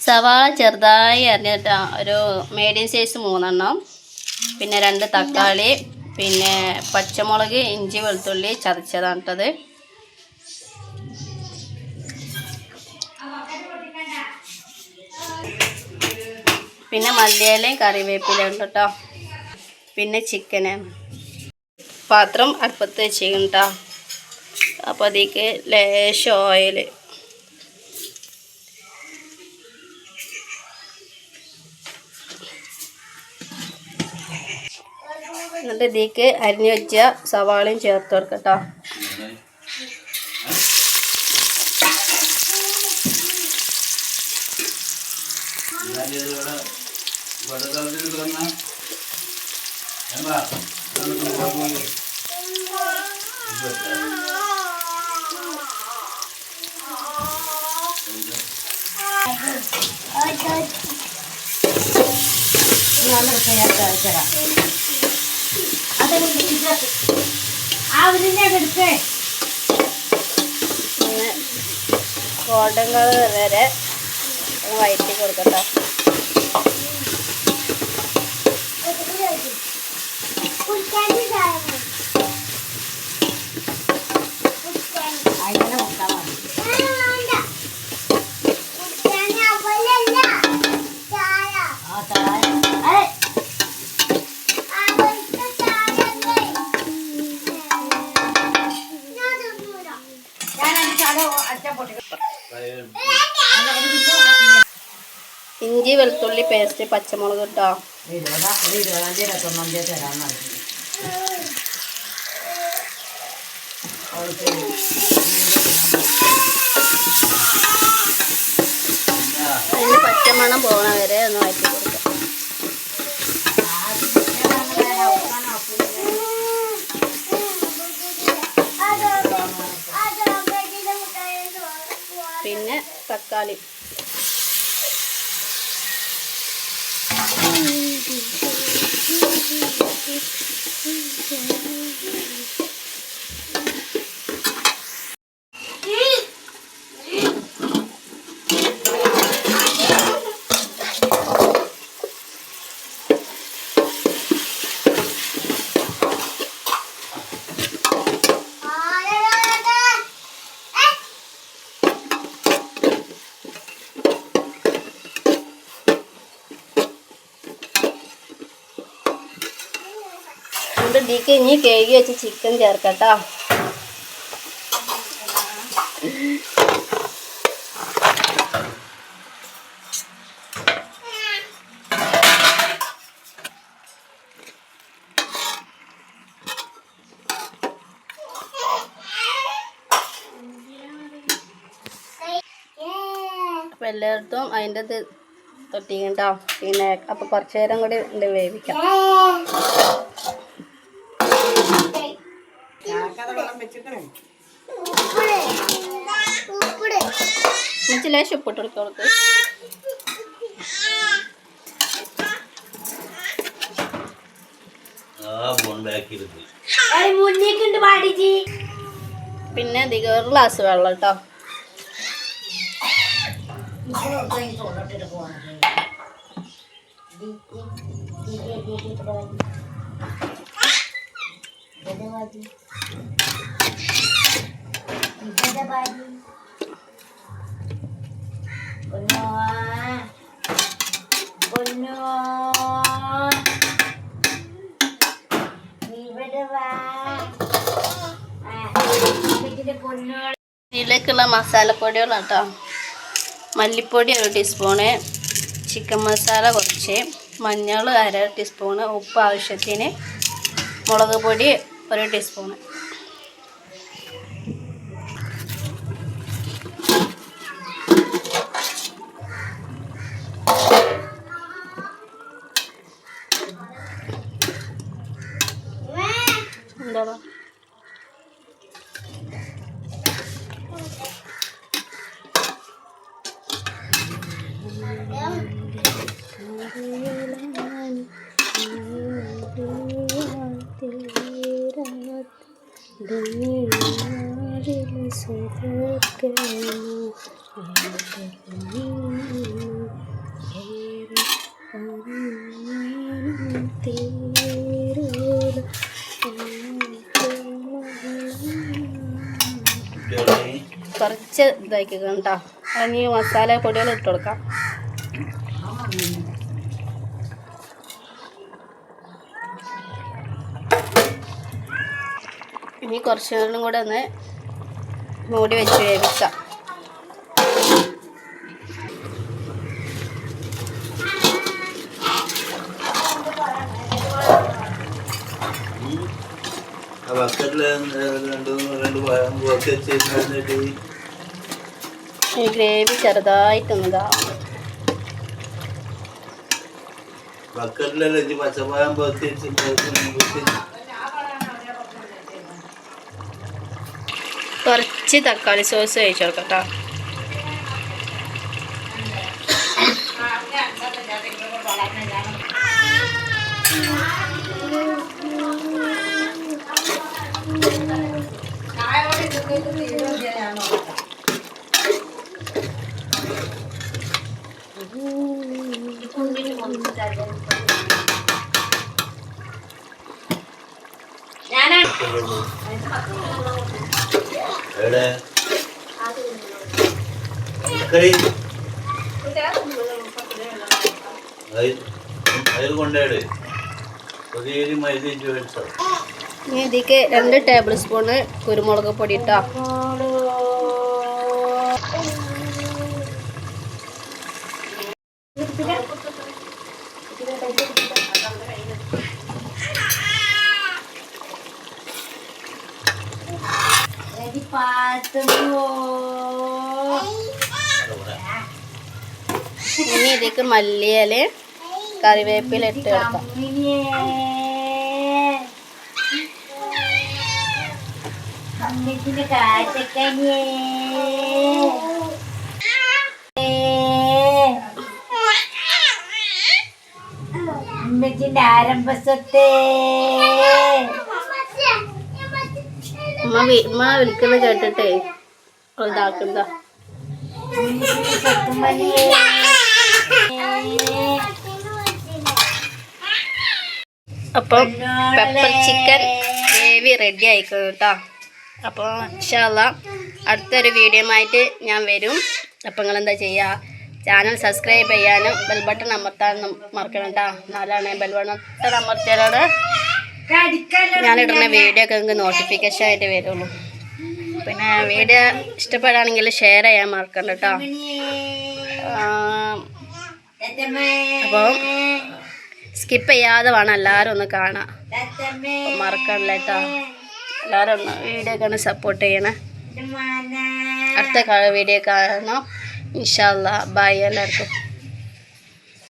സവാള ചെറുതായി അരിഞ്ഞിട്ട് ഒരു മീഡിയം സൈസ് മൂന്നെണ്ണം. പിന്നെ രണ്ട് തക്കാളി പിന്നെ പച്ചമുളക് ഇഞ്ചി വെളുത്തുള്ളി ചതച്ചതാണ് പിന്നെ മല്ലിയിലയും കറിവേപ്പിലയും ഉണ്ട് കേട്ടോ പിന്നെ ചിക്കന് പാത്രം അടുപ്പത്ത് കേട്ടോ അപ്പോൾ അതിലേക്ക് ലേശം ഓയിൽ എന്നിട്ട് ഇതിലേക്ക് അരിഞ്ഞു വെച്ച സവാളയും ചേർത്ത് കൊടുക്കട്ടോ പിന്നെ ഗോൾഡൻ വരെ വയറ്റി കൊടുക്കട്ടോ. ഇഞ്ചി വെളുത്തുള്ളി പേസ്റ്റ് പച്ചമുളക് കേട്ടോ അതിന് പച്ചമണം പോകണ വരെ ഒന്ന് വഴറ്റി കൊടുക്കാം. പിന്നെ തക്കാളി. എന്നിട്ട് ഇതിലേക്ക് ഇനി കഴുകി വെച്ച് ചിക്കൻ ചേർക്കട്ടോ. അപ്പം എല്ലായിടത്തും അതിന്റെ ഇത് തൊട്ടിക്കണ്ടോ പിന്നെ അപ്പം കുറച്ച് നേരം കൂടി ഉണ്ട് വേവിക്കാം. ലേശം ഉപ്പിട്ട് പിന്നെ അധികം ഒരു ഗ്ലാസ് വെള്ളം കേട്ടോ. ഇതിലേക്കുള്ള മസാലപ്പൊടികളാണ് കേട്ടോ മല്ലിപ്പൊടി ഒരു ടീസ്പൂണ് ചിക്കൻ മസാല കുറച്ച് മഞ്ഞൾ അര ടീസ്പൂണ് ഉപ്പ് ആവശ്യത്തിന് മുളക് പൊടി ഒരു ടീസ്പൂണ്. കുറച്ച് ഇതാക്കിക്കണം കേട്ടോ. അതിന് മസാല പൊടികൾ ഇട്ട് കൊടുക്കാം. ഇനി കുറച്ചും കൂടെ ഒന്ന് മൂടി വെച്ച് വേവിക്കാം. ഈ ഗ്രേവി ചെറുതായിട്ടൊന്നതാവും ബക്കറ്റിലല്ലേ പച്ചപ്പായം പൊത്തി വെച്ച് കുറച്ച് തക്കാളി സോസ് കഴിച്ചു കൊടുക്കാം കേട്ടോ എവിടെ? അതിൽ കൊണ്ടേട്. പുതിയൊരു രണ്ട് ടേബിൾ സ്പൂണ് കുരുമുളക് പൊടി ഇട്ടോ. ഇനി ഇതിക്ക് മല്ലിയില കറിവേപ്പില ഇട്ട് കൊടുക്കാം അമ്മച്ചിന്റെ ആരംഭസത്തെ ഉമ്മ വി- ഉമ്മ വിളിക്കുന്നത് കേട്ടിട്ടേ. ഇതാക്കുന്നതാ അപ്പം പെപ്പർ ചിക്കൻ ഗ്രേവി റെഡി ആയിക്കോ കേട്ടോ അപ്പോൾ ഇൻഷാല്ല അടുത്തൊരു വീഡിയോ ആയിട്ട് ഞാൻ വരും. അപ്പം നിങ്ങൾ എന്താ ചെയ്യുക ചാനൽ സബ്സ്ക്രൈബ് ചെയ്യാനും ബെൽബട്ടൺ അമർത്താനും മറക്കണം കേട്ടോ നാലാണ് ബെൽ ബട്ടൺ അമർത്തിയാലാണ് ഞാനിടുന്ന വീഡിയോ ഒക്കെ നിങ്ങൾക്ക് നോട്ടിഫിക്കേഷൻ ആയിട്ട് വരുള്ളൂ. പിന്നെ വീഡിയോ ഇഷ്ടപ്പെടുകയാണെങ്കിൽ ഷെയർ ചെയ്യാൻ മറക്കണ്ട കേട്ടോ അപ്പോൾ സ്കിപ്പ് ചെയ്യാതെ വേണം എല്ലാവരും ഒന്ന് കാണാം മറക്കണ്ട കേട്ടോ എല്ലാവരും ഒന്ന് വീഡിയോ ഒക്കെ ഒന്ന് സപ്പോർട്ട് ചെയ്യണേ. അടുത്ത വീഡിയോ കാണാം. ഇൻഷാല്ല ബൈ എല്ലാവർക്കും.